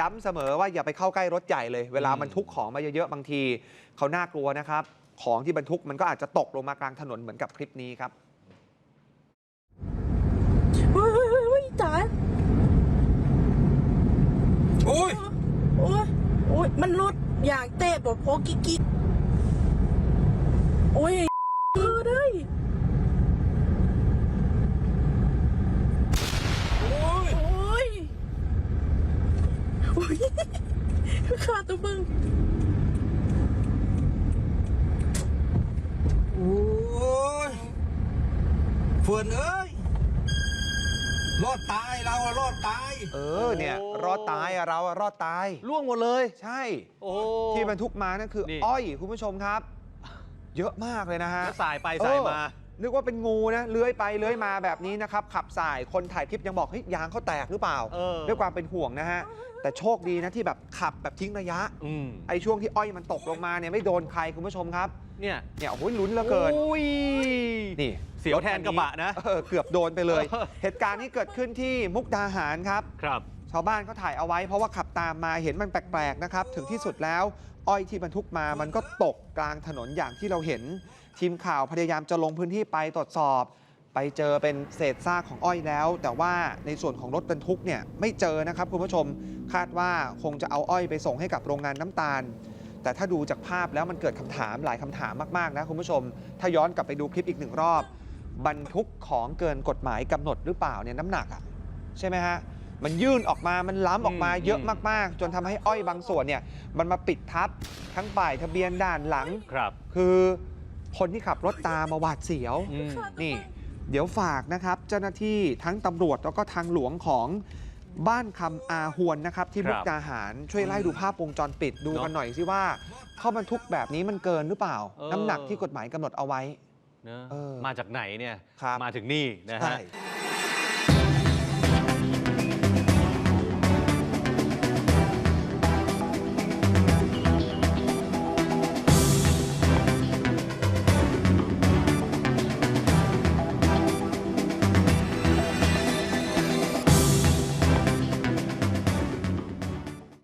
ย้ำเสมอว่าอย่าไปเข้าใกล้รถใหญ่เลย เวลาอืมบรรทุกของมาเยอะๆ บางทีเขาน่ากลัวนะครับ ของที่บรรทุกมันก็อาจจะตกลงมากลางถนนเหมือนกับคลิปนี้ครับเฮ้ยเฮ้ยเฮ้ยเฮ้ยจ๋าโอ้ยโอ้ยโอ้ยมันรถอย่างเตะบอกโพกิกกิกโอ้ยเออได้ โอ้ย โอ้ยโอ้ ยขาดตัวมึงโอ้ยเฟิร์นเอ้ย รอดตายเราอะรอดตาย เออเนี่ย รอดตายอะเราอะรอดตายล่วงหมดเลย ใช่ โอ้ ที่บรรทุกมานั่นคือ นี่ อ้อยคุณผู้ชมครับ เยอะมากเลยนะฮะ แล้วสายไปสายมา เออ นึกว่าเป็นงูนะเลื้อยไปเลื้อยมาแบบนี้นะครับ ขับสายคนถ่ายคลิปยังบอกเฮ้ยยางเขาแตกหรือเปล่า เออ ด้วยความเป็นห่วงนะฮะ แต่โชคดีนะที่แบบขับแบบทิ้งระยะ อืมไอ้ช่วงที่อ้อยมันตกลงมาเนี่ยไม่โดนใครคุณผู้ชมครับ เนี่ยเนี่ยโอ้ยลุ้นเหลือเกินโอ้ย นี่เสียวแทนกระบะนะ เออเกือบโดนไปเลย เออ เหตุการณ์นี้เกิดขึ้นที่มุกดาหารครับ ครับ ชาวบ้านเขาถ่ายเอาไว้เพราะว่าขับตามมาเห็นมันแปลกๆนะครับ ถึงที่สุดแล้วอ้อยที่บรรทุกมามันก็ตกกลางถนนอย่างที่เราเห็น ทีมข่าวพยายามจะลงพื้นที่ไปตรวจสอบ ไปเจอเป็นเศษซากของอ้อยแล้ว แต่ว่าในส่วนของรถบรรทุกเนี่ยไม่เจอนะครับคุณผู้ชมคาดว่าคงจะเอาอ้อยไปส่งให้กับโรงงานน้ำตาล แต่ถ้าดูจากภาพแล้วมันเกิดคำถามหลายคำถามมากๆนะคุณผู้ชม ถ้าย้อนกลับไปดูคลิปอีกหนึ่งรอบ บรรทุกของเกินกฎหมายกำหนดหรือเปล่าเนี่ยน้ำหนักอะใช่ไหมฮะ มันยื่นออกมามันล้ำออกมาอืมเยอะอืมมากๆ จนทำให้อ้อยบางส่วนเนี่ยมันมาปิดทับทั้งป้ายทะเบียนด้านหลังครับ คือคนที่ขับรถตามมาหวาดเสียวอืมขาดตัวมึงนี่เดี๋ยวฝากนะครับ เจ้าหน้าที่ทั้งตำรวจแล้วก็ทางหลวงของบ้านคำอาหวนนะครับ ที่ครับมุกดาหารช่วยไล่ดูภาพวงจรปิดดูเนอะกันหน่อยสิว่าเข้าบรรทุกแบบนี้มันเกินหรือเปล่าเออน้ำหนักที่กฎหมายกำหนดเอาไว้เนอะเออมาจากไหนเนี่ยครับมาถึงนี่นะฮะใช่